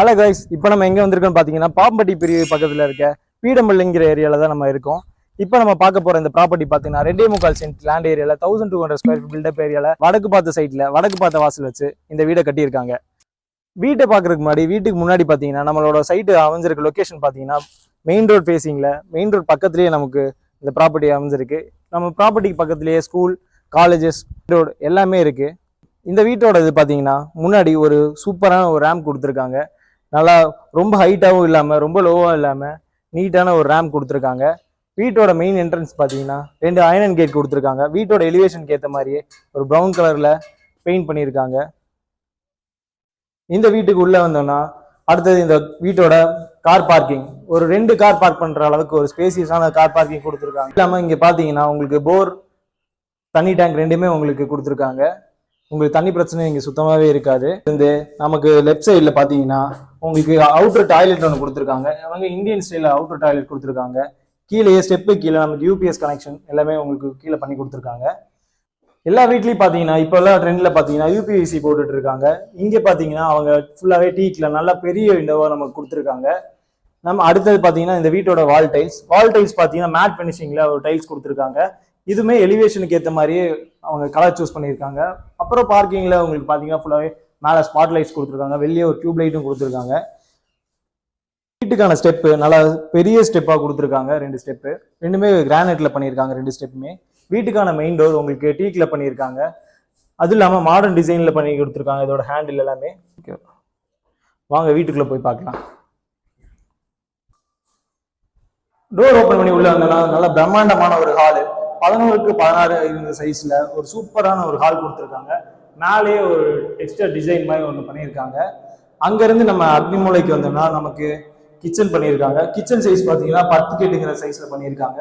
Hello guys இப்போ நம்ம எங்கே வந்திருக்கோம்னு பார்த்தீங்கன்னா பாம்பட்டி பிரிவு பக்கத்தில் இருக்க பீடம்பள்ளிங்கிற ஏரியாவில் தான் நம்ம இருக்கோம். இப்போ நம்ம பார்க்க போகிற இந்த ப்ராப்பர்ட்டி பார்த்தீங்கன்னா ரெண்டே முக்கால் சென்ட் லேண்ட் ஏரியாவில் thousand two hundred square built up ஏரியாவில் வடக்கு பார்த்த சைட்டில் வடக்கு பார்த்த வாசல் வச்சு இந்த வீடை கட்டியிருக்காங்க. வீட்டை பார்க்குறதுக்கு முன்னாடி வீட்டுக்கு முன்னாடி பார்த்தீங்கன்னா நம்மளோட சைட்டு அமைஞ்சிருக்க லொக்கேஷன் பார்த்தீங்கன்னா மெயின் ரோட் ஃபேஸிங்கில் மெயின் ரோட் பக்கத்துலேயே நமக்கு இந்த ப்ராப்பர்ட்டி அமைஞ்சிருக்கு. நம்ம ப்ராப்பர்ட்டிக்கு பக்கத்துலேயே ஸ்கூல் காலேஜஸ் ரோடு எல்லாமே இருக்குது இந்த வீட்டோட இது பார்த்தீங்கன்னா முன்னாடி ஒரு சூப்பரான ஒரு ரேம்ப் கொடுத்துருக்காங்க. நல்லா ரொம்ப ஹைட்டாகவும் இல்லாமல் ரொம்ப லோவாகவும் இல்லாமல் நீட்டான ஒரு ரேம் கொடுத்துருக்காங்க. வீட்டோட மெயின் என்ட்ரன்ஸ் பார்த்தீங்கன்னா ரெண்டு அயனன் கேட் கொடுத்துருக்காங்க. வீட்டோட எலிவேஷனுக்கு ஏற்ற மாதிரியே ஒரு ப்ரௌன் கலரில் பெயிண்ட் பண்ணியிருக்காங்க. இந்த வீட்டுக்கு உள்ளே வந்தோம்னா அடுத்தது இந்த வீட்டோட கார் பார்க்கிங் ஒரு ரெண்டு கார் பார்க் பண்ணுற அளவுக்கு ஒரு ஸ்பேசியஸான கார் பார்க்கிங் கொடுத்துருக்காங்க. இல்லாமல் இங்கே பார்த்தீங்கன்னா உங்களுக்கு போர் தண்ணி டேங்க் ரெண்டுமே உங்களுக்கு கொடுத்துருக்காங்க. உங்களுக்கு தண்ணி பிரச்சனை இங்கே சுத்தமாகவே இருக்காது. இந்த நமக்கு லெஃப்ட் சைடில் பார்த்தீங்கன்னா உங்களுக்கு அவுட்டர் டாய்லெட் ஒன்று கொடுத்துருக்காங்க. அவங்க இந்தியன் ஸ்டைலில் அவுட்டர் டாய்லெட் கொடுத்துருக்காங்க. கீழேயே ஸ்டெப்பு கீழே நமக்கு யூபிஎஸ் கனெக்ஷன் எல்லாமே உங்களுக்கு கீழே பண்ணி கொடுத்துருக்காங்க. எல்லா வீட்லேயும் பார்த்தீங்கன்னா இப்போ எல்லாம் ட்ரெண்டில் பார்த்தீங்கன்னா யூபிஎஸ்சி போட்டுட்டு இருக்காங்க இங்கே பார்த்தீங்கன்னா அவங்க ஃபுல்லாகவே டீக்கில் நல்லா பெரிய விண்டோவாக நமக்கு கொடுத்துருக்காங்க. நம்ம அடுத்தது பார்த்தீங்கன்னா இந்த வீட்டோட வால் டைல்ஸ் வால் டைல்ஸ் பார்த்தீங்கன்னா மேட் ஃபினிஷிங்கில் ஒரு டைல்ஸ் கொடுத்துருக்காங்க. இதுவுமே எலிவேஷனுக்கு ஏற்ற மாதிரியே அவங்க கலர் சூஸ் பண்ணியிருக்காங்க. அப்புறம் பார்க்கிங்கில் உங்களுக்கு பார்த்தீங்கன்னா ஃபுல்லாகவே மேலே ஸ்பாட் லைட்ஸ் கொடுத்துருக்காங்க. வெளியே ஒரு டியூப் லைட்டும் கொடுத்துருக்காங்க. வீட்டுக்கான ஸ்டெப்பு நல்லா பெரிய ஸ்டெப்பாக கொடுத்துருக்காங்க. ரெண்டு ஸ்டெப்பு ரெண்டுமே கிரானைட்டில் பண்ணியிருக்காங்க. ரெண்டு ஸ்டெப்புமே வீட்டுக்கான மெயின் டோர் உங்களுக்கு டீக்கில் பண்ணியிருக்காங்க. அதுவும் இல்லாமல் மாடர்ன் டிசைனில் பண்ணி கொடுத்துருக்காங்க. இதோட ஹேண்டில் எல்லாமே. வாங்க வீட்டுக்குள்ளே போய் பார்க்கலாம். டோர் ஓப்பன் பண்ணி உள்ள வந்தோம்னா நல்ல பிரம்மாண்டமான ஒரு ஹாலு பதினோருக்கு பதினாறு இருந்த சைஸ்ல ஒரு சூப்பரான ஒரு ஹால் கொடுத்துருக்காங்க. மேலேயே ஒரு டெக்ஸ்டர் டிசைன் மாதிரி ஒன்று பண்ணியிருக்காங்க. அங்கேருந்து நம்ம அக்னிமூலைக்கு வந்தோம்னா நமக்கு கிச்சன் பண்ணியிருக்காங்க. கிச்சன் சைஸ் பார்த்தீங்கன்னா பத்து கேட்டுங்கிற சைஸில் பண்ணியிருக்காங்க.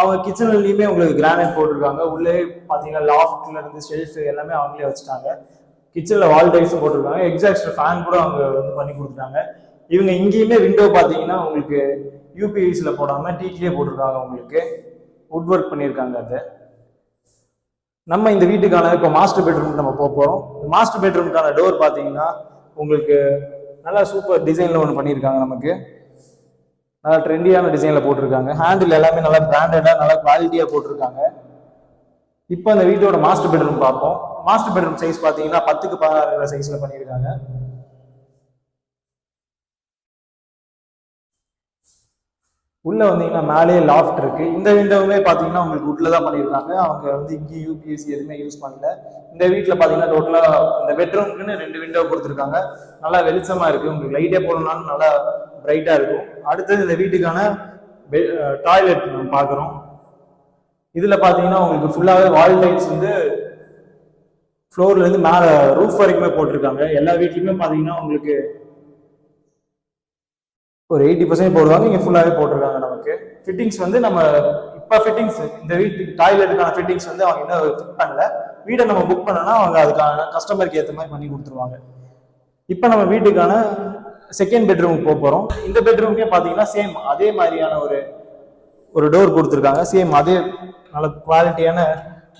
அவங்க கிச்சன்லேயுமே உங்களுக்கு கிரானைட் போட்டிருக்காங்க. உள்ளே பார்த்தீங்கன்னா லாஃப்ட்ல இருந்து ஷெல்ஃப் எல்லாமே அவங்களே வச்சுட்டாங்க. கிச்சனில் வால் டைல்ஸும் போட்டிருக்காங்க. எக்ஸாக்ட் ஃபேன் கூட அவங்க வந்து பண்ணி கொடுத்துட்டாங்க. இவங்க இங்கேயுமே விண்டோ பார்த்தீங்கன்னா உங்களுக்கு யூபிவிஸில் போடாமல் டீக்லேயே போட்டிருக்காங்க உங்களுக்கு. வுட் ஒர்க் பண்ணியிருக்காங்க அதை. நம்ம இந்த வீட்டுக்கான இப்போ மாஸ்டர் பெட்ரூம் நம்ம போக போகிறோம் மாஸ்டர் பெட்ரூம்க்கான டோர் பார்த்தீங்கன்னா உங்களுக்கு நல்லா சூப்பர் டிசைனில் ஒன்று பண்ணியிருக்காங்க நமக்கு. நல்லா ட்ரெண்டியான டிசைனில் போட்டிருக்காங்க. ஹேண்டில் எல்லாமே நல்லா பிராண்டடாக நல்லா குவாலிட்டியாக போட்டிருக்காங்க. இப்போ அந்த வீட்டோட மாஸ்டர் பெட்ரூம் பார்ப்போம். மாஸ்டர் பெட்ரூம் சைஸ் பார்த்தீங்கன்னா பத்துக்கு பதினாறு சைஸில் பண்ணியிருக்காங்க. உள்ள வந்தீங்கன்னா மேலே லாஃப்ட் இருக்கு. இந்த விண்டோவுமே பாத்தீங்கன்னா உங்களுக்கு உட்டில் தான் பண்ணியிருக்காங்க. அவங்க வந்து இங்கேயும் யூபிஎஸ்சி எதுவுமே யூஸ் பண்ணல. இந்த வீட்டில் பாத்தீங்கன்னா டோட்டலாக இந்த பெட்ரூம்க்குன்னு ரெண்டு விண்டோ கொடுத்துருக்காங்க. நல்லா வெளிச்சமா இருக்கு. உங்களுக்கு லைட்டே போடணும்னாலும் நல்லா பிரைட்டா இருக்கும். அடுத்தது இந்த வீட்டுக்கான டாய்லெட் நம்ம பார்க்குறோம் இதுல பாத்தீங்கன்னா உங்களுக்கு ஃபுல்லாகவே வால் லைட்ஸ் வந்து ஃப்ளோர்ல இருந்து ரூஃப் வரைக்குமே போட்டிருக்காங்க. எல்லா வீட்லேயுமே பாத்தீங்கன்னா உங்களுக்கு ஒரு எயிட்டி பர்சன்ட் போடுவாங்க இங்கே ஃபுல்லாகவே போட்டிருக்காங்க நமக்கு. ஃபிட்டிங்ஸ் வந்து நம்ம இப்போ ஃபிட்டிங்ஸ் இந்த வீட்டுக்கு டாய்லெட்டுக்கான ஃபிட்டிங்ஸ் வந்து அவங்க இன்னும் ஃபிட் பண்ணல. வீடை நம்ம புக் பண்ணனா அவங்க அதுக்கான கஸ்டமருக்கு ஏற்ற மாதிரி பண்ணி கொடுத்துருவாங்க. இப்போ நம்ம வீட்டுக்கான செகண்ட் பெட்ரூமுக்கு போக போகிறோம் இந்த பெட்ரூமுக்கே பார்த்தீங்கன்னா சேம் அதே மாதிரியான ஒரு ஒரு டோர் கொடுத்துருக்காங்க. சேம் அதே நல்ல குவாலிட்டியான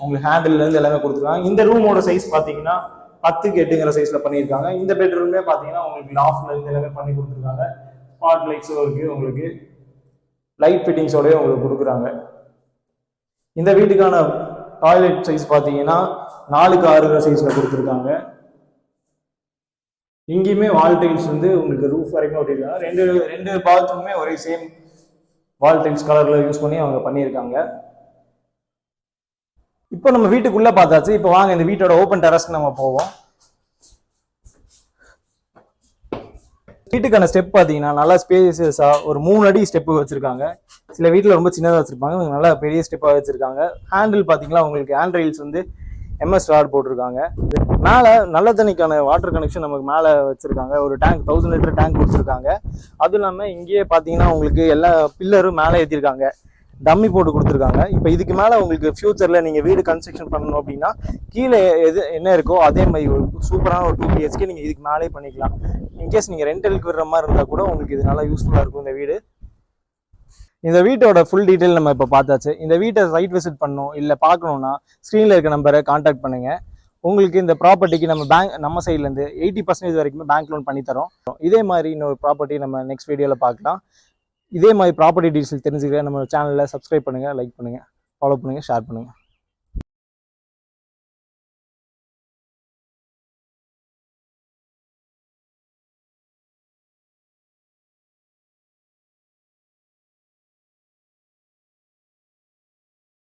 உங்களுக்கு ஹேண்டில்லேருந்து எல்லாமே கொடுத்துருக்காங்க. இந்த ரூமோட சைஸ் பார்த்தீங்கன்னா பத்துக்கு எட்டுங்கிற சைஸில் பண்ணியிருக்காங்க. இந்த பெட்ரூமே பார்த்தீங்கன்னா உங்களுக்கு லாஃப்லேருந்து எல்லாமே பண்ணி கொடுத்துருக்காங்க. ஸ்பாட் லைட்ஸும் இருக்கு உங்களுக்கு லைட் ஃபிட்டிங்ஸோடய உங்களுக்கு கொடுக்குறாங்க. இந்த வீட்டுக்கான டாய்லெட் சைஸ் பார்த்தீங்கன்னா நாலுக்கு ஆறுங்கிற சைஸில் கொடுத்துருக்காங்க. இங்கேயுமே வால் டைல்ஸ் வந்து உங்களுக்கு ரூஃப் வரைக்கும் ஒட்டியிருக்காங்க ரெண்டு ரெண்டு பாத்ரூமே ஒரே சேம் வால் டைல்ஸ் கலரில் யூஸ் பண்ணி அவங்க பண்ணியிருக்காங்க. இப்போ நம்ம வீட்டுக்குள்ளே பார்த்தாச்சு. இப்போ வாங்க இந்த வீட்டோட ஓப்பன் டெரஸ்க்கு நம்ம போவோம். வீட்டுக்கான ஸ்டெப் பார்த்தீங்கன்னா நல்லா ஸ்பேசியஸாக ஒரு மூணு அடி ஸ்டெப்பு வச்சுருக்காங்க. சில வீட்டில் ரொம்ப சின்னதாக வச்சுருப்பாங்க. நல்லா பெரிய ஸ்டெப்பாக வச்சுருக்காங்க. ஹேண்டில் பார்த்தீங்கன்னா உங்களுக்கு ஹேண்ட் ரெயில்ஸ் வந்து எம்எஸ் ராட் போட்டிருக்காங்க. மேலே நல்ல தண்ணிக்கான வாட்டர் கனெக்ஷன் நமக்கு மேலே வச்சுருக்காங்க. ஒரு டேங்க் தௌசண்ட் லிட்டர் டேங்க் கொடுத்துருக்காங்க அதுவும் இல்லாமல் இங்கேயே பார்த்தீங்கன்னா உங்களுக்கு எல்லா பில்லரும் மேலே ஏற்றிருக்காங்க டம்மி போட்டு கொடுத்துருக்காங்க. இப்போ இதுக்கு மேலே உங்களுக்கு ஃபியூச்சரில் நீங்கள் வீடு கன்ஸ்ட்ரக்ஷன் பண்ணணும் அப்படின்னா கீழே எது என்ன இருக்கோ அதே மாதிரி ஒரு சூப்பரான ஒரு டூ பிஹெச்கே நீங்கள் இதுக்கு மேலே பண்ணிக்கலாம். இன்கேஸ் நீங்கள் ரெண்டலுக்கு விடுற மாதிரி இருந்தால் கூட உங்களுக்கு இது நல்லா யூஸ்ஃபுல்லாக இருக்கும் இந்த வீடு. இந்த வீட்டோட ஃபுல் டீட்டெயில் நம்ம இப்போ பார்த்தாச்சு. இந்த வீட்டை சைட் விசிட் பண்ணணும் இல்லை பார்க்கணுன்னா ஸ்க்ரீனில் இருக்க நம்பரை காண்டாக்ட் பண்ணுங்கள் உங்களுக்கு இந்த ப்ராப்பர்ட்டிக்கு நம்ம பேங்க் நம்ம சைட்லேருந்து எயிட்டி பர்சன்டேஜ் வரைக்குமே பேங்க் லோன் பண்ணித்தரோம். இதே மாதிரி இன்னொரு ப்ராப்பர்ட்டி நம்ம நெக்ஸ்ட் வீடியோவில் பார்க்கலாம். இதே மாதிரி ப்ராப்பர்ட்டி டீட்டெயில்ஸ் தெரிஞ்சுக்க நம்ம சேனலில் சப்ஸ்கிரைப் பண்ணுங்கள் லைக் பண்ணுங்கள் ஃபாலோ பண்ணுங்கள் ஷேர் பண்ணுங்கள்